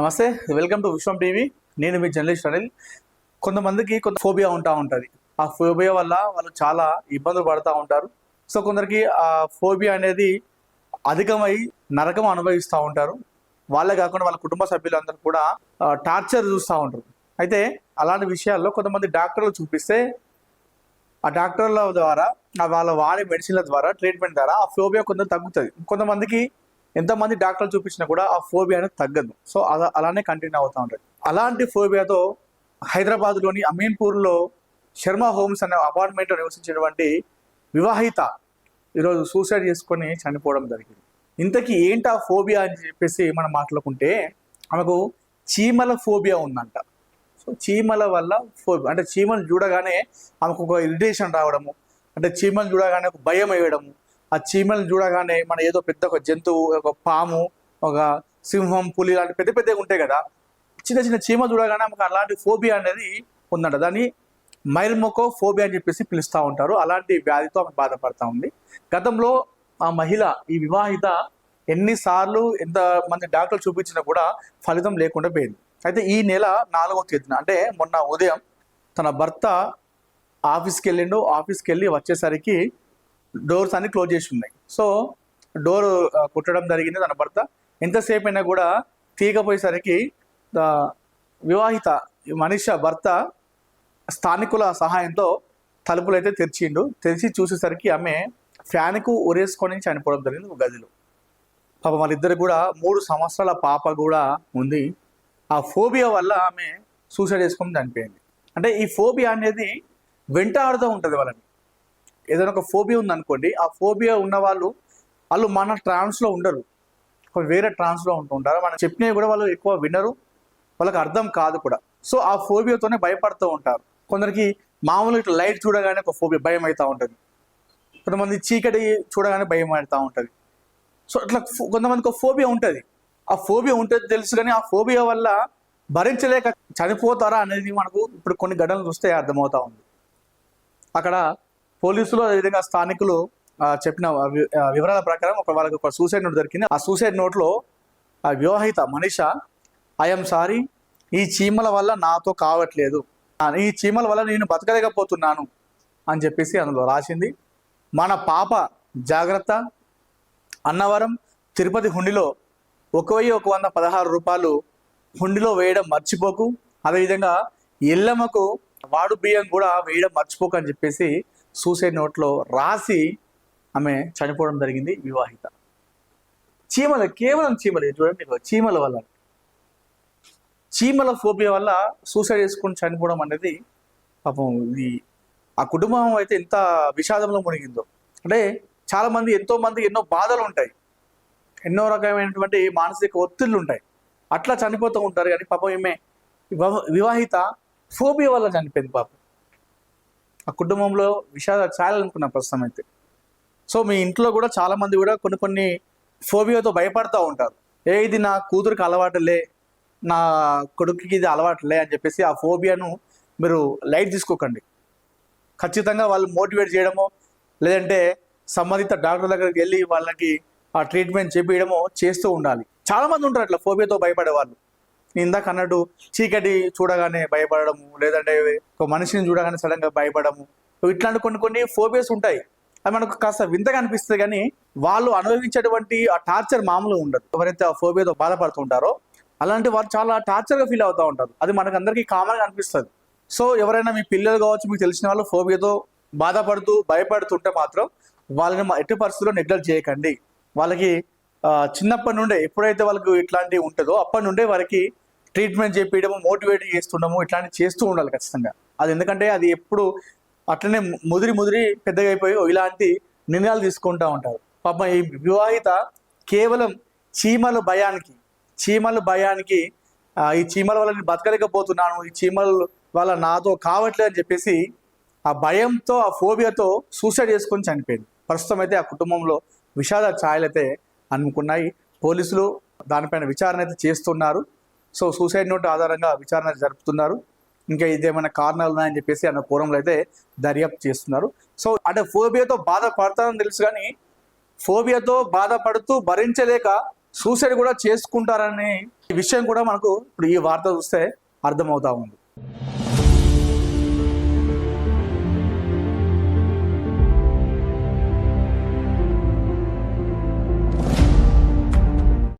నమస్తే welcome to Vishwam TV. నేను మీ journalist Anil. కొంతమందికి కొంత ఫోబియా ఉంటా ఉంటుంది. ఆ ఫోబియా వల్ల వాళ్ళు చాలా ఇబ్బందులు పడుతూ ఉంటారు. సో కొందరికి ఆ ఫోబియా అనేది అధికమై నరకం అనుభవిస్తూ ఉంటారు. వాళ్ళే కాకుండా వాళ్ళ కుటుంబ సభ్యులందరూ కూడా టార్చర్ చూస్తూ ఉంటారు. అయితే అలాంటి విషయాల్లో కొంతమంది డాక్టర్లు చూపిస్తే ఆ డాక్టర్ల ద్వారా వాళ్ళ వాడే మెడిసిన్ల ద్వారా ట్రీట్మెంట్ ద్వారా ఆ ఫోబియా కొంత తగ్గుతుంది. కొంతమందికి ఎంతమంది డాక్టర్లు చూపించినా కూడా ఆ ఫోబియా అనేది తగ్గదు. సో అలా అలానే కంటిన్యూ అవుతూ ఉంటుంది అలాంటి ఫోబియాతో హైదరాబాద్లోని అమీన్పూర్లో శర్మ హోమ్స్ అనే అపార్ట్మెంట్లో నివసించినటువంటి వివాహిత ఈరోజు సూసైడ్ చేసుకొని చనిపోవడం జరిగింది. ఇంతకీ ఏంటి ఆ ఫోబియా అని చెప్పేసి మనం మాట్లాడుకుంటే ఆమెకు చీమల ఫోబియా ఉందంట. సో చీమల వల్ల ఫోబియా అంటే చీమలు చూడగానే ఆమెకు ఒక ఇరిటేషన్ రావడము అంటే చీమలు చూడగానే ఒక భయం వేయడము ఆ చీమలను చూడగానే మన ఏదో పెద్ద ఒక జంతువు ఒక పాము ఒక సింహం పులి లాంటి పెద్ద పెద్దగా ఉంటాయి కదా. చిన్న చిన్న చీమ చూడగానే మనకు అలాంటి ఫోబియా అనేది ఉందంట. దాన్ని మైల్మొకో ఫోబియా అని చెప్పేసి పిలుస్తూ ఉంటారు. అలాంటి వ్యాధితో ఆమె బాధపడతా ఉంది. గతంలో ఆ మహిళ ఈ వివాహిత ఎన్నిసార్లు ఎంత మంది డాక్టర్లు చూపించినా కూడా ఫలితం లేకుండా పోయింది. అయితే ఈ నెల నాలుగో తేదీన అంటే మొన్న ఉదయం తన భర్త ఆఫీస్కి వెళ్ళిండు. ఆఫీస్కి వెళ్ళి వచ్చేసరికి డోర్స్ అన్ని క్లోజ్ చేసి ఉన్నాయి. సో డోర్ కుట్టడం జరిగింది తన భర్త. ఎంతసేపు అయినా కూడా తీయకపోయేసరికి వివాహిత మనిష మనిషి భర్త స్థానికుల సహాయంతో తలుపులు అయితే తెరిచిండు. తెరిచి చూసేసరికి ఆమె ఫ్యాన్కు ఉరేసుకొని చనిపోవడం జరిగింది ఒక గదిలో. పాప వాళ్ళిద్దరు కూడా మూడు సంవత్సరాల పాప కూడా ఉంది. ఆ ఫోబియా వల్ల ఆమె సూసైడ్ చేసుకొని చనిపోయింది. అంటే ఈ ఫోబియా అనేది వెంటాడుతూ ఉంటుంది వాళ్ళని. ఏదైనా ఒక ఫోబియా ఉందనుకోండి ఆ ఫోబియా ఉన్న వాళ్ళు వాళ్ళు మన ట్రాన్స్లో ఉండరు. వేరే ట్రాన్స్లో ఉంటుంటారు మనం చెప్పినవి కూడా వాళ్ళు ఎక్కువ వినరు. వాళ్ళకి అర్థం కాదు కూడా. సో ఆ ఫోబియాతోనే భయపడుతూ ఉంటారు. కొందరికి మామూలుగా ఇట్లా లైట్ చూడగానే ఒక ఫోబియా భయం అవుతూ ఉంటుంది. కొంతమంది చీకటి చూడగానే భయం అవుతూ ఉంటుంది. సో అట్లా కొంతమందికి ఒక ఫోబియా ఉంటుంది. ఆ ఫోబియా ఉంటుంది తెలుసు కానీ ఆ ఫోబియా వల్ల భరించలేక చనిపోతారా అనేది మనకు ఇప్పుడు కొన్ని ఘటనలు చూస్తే అర్థమవుతా ఉంది. అక్కడ పోలీసులు అదేవిధంగా స్థానికులు చెప్పిన వివరాల ప్రకారం ఒక వాళ్ళకి ఒక సూసైడ్ నోట్ దొరికింది. ఆ సూసైడ్ నోట్లో ఆ వివాహిత మనిష ఐఎమ్ సారీ ఈ చీమల వల్ల నాతో కావట్లేదు. ఈ చీమల వల్ల నేను బతకలేకపోతున్నాను అని చెప్పేసి అందులో రాసింది. మన పాప జాగ్రత్త అన్నవరం తిరుపతి హుండిలో ఒక వెయ్యి ఒక వంద పదహారు రూపాయలు హుండిలో వేయడం మర్చిపోకు. అదేవిధంగా ఎల్లమ్మకు వాడు బియ్యం కూడా వేయడం మర్చిపోకు అని చెప్పేసి సూసైడ్ నోట్లో రాసి ఆమె చనిపోవడం జరిగింది వివాహిత. చీమలు కేవలం చీమలు చూడండి చీమల వల్ల. చీమల ఫోబియా వల్ల సూసైడ్ చేసుకుని చనిపోవడం అనేది పాపం ఇది ఆ కుటుంబం అయితే ఎంత విషాదంలో మునిగిందో. అంటే చాలామంది ఎంతో మంది ఎన్నో బాధలు ఉంటాయి. ఎన్నో రకమైనటువంటి మానసిక ఒత్తిళ్ళు ఉంటాయి. అట్లా చనిపోతూ ఉంటారు కానీ పాపం ఈమె వివాహిత ఫోబియా వల్ల చనిపోయింది పాపం. ఆ కుటుంబంలో విషాద చాలనుకున్న ప్రస్తుతం అయితే. సో మీ ఇంట్లో కూడా చాలా మంది కూడా కొన్ని కొన్ని ఫోబియాతో భయపడతా ఉంటారు. ఏ ఇది నా కూతురికి అలవాటులే నా కొడుకుకి ఇది అలవాటులే అని చెప్పేసి ఆ ఫోబియాను మీరు లైట్ తీసుకోకండి. ఖచ్చితంగా వాళ్ళు మోటివేట్ చేయడమో లేదంటే సంబంధిత డాక్టర్ దగ్గరికి వెళ్ళి వాళ్ళకి ఆ ట్రీట్మెంట్ చేపించడమో చేస్తూ ఉండాలి. చాలామంది ఉంటారు అట్లా ఫోబియాతో భయపడే వాళ్ళు. నేను ఇందాక అన్నట్టు చీకటి చూడగానే భయపడము లేదంటే ఒక మనిషిని చూడగానే సడన్గా భయపడము. ఇట్లాంటి కొన్ని కొన్ని ఫోబియాస్ ఉంటాయి. అది మనకు కాస్త వింతగా అనిపిస్తుంది కానీ వాళ్ళు అనుభవించేటువంటి ఆ టార్చర్ మామూలు ఉండదు. ఎవరైతే ఆ ఫోబియాతో బాధపడుతుంటారో అలాంటి వారు చాలా టార్చర్గా ఫీల్ అవుతూ ఉంటారు. అది మనకు అందరికీ కామన్గా అనిపిస్తుంది. సో ఎవరైనా మీ పిల్లలు కావచ్చు మీకు తెలిసిన వాళ్ళు ఫోబియాతో బాధపడుతూ భయపడుతుంటే మాత్రం వాళ్ళని మా- ఎట్టి పరిస్థితుల్లో నెగ్లెక్ట్ చేయకండి. వాళ్ళకి చిన్నప్పటి నుండే ఎప్పుడైతే వాళ్ళకి ఇట్లాంటివి ఉంటుందో అప్పటి నుండే వారికి ట్రీట్మెంట్ చేపించడము మోటివేట్ చేస్తుండము ఇట్లాంటివి చేస్తూ ఉండాలి ఖచ్చితంగా. అది ఎందుకంటే అది ఎప్పుడు అట్లనే ముదిరి ముదిరి పెద్దగా అయిపోయి ఇలాంటి నిర్ణయాలు తీసుకుంటూ ఉంటారు. పాపం ఈ వివాహిత కేవలం చీమల భయానికి చీమల భయానికి ఈ చీమల వల్ల నేను బతకలేకపోతున్నాను ఈ చీమల వల్ల నాతో కావట్లేదు అని చెప్పేసి ఆ భయంతో ఆ ఫోబియాతో సూసైడ్ చేసుకొని చనిపోయింది. ప్రస్తుతం అయితే ఆ కుటుంబంలో విషాద ఛాయలైతే అనుకున్నాయి. పోలీసులు దానిపైన విచారణ అయితే చేస్తున్నారు. సో సూసైడ్ నోట్ ఆధారంగా విచారణ జరుపుతున్నారు. ఇంకా ఇదేమైనా కారణాలు ఉన్నాయని చెప్పేసి అన్న పూర్వంలో అయితే దర్యాప్తు చేస్తున్నారు. సో అంటే ఫోబియాతో బాధపడతానని తెలుసు కానీ ఫోబియాతో బాధపడుతూ భరించలేక సూసైడ్ కూడా చేసుకుంటారనే విషయం కూడా మనకు ఇప్పుడు ఈ వార్త చూస్తే అర్థమవుతా ఉంది.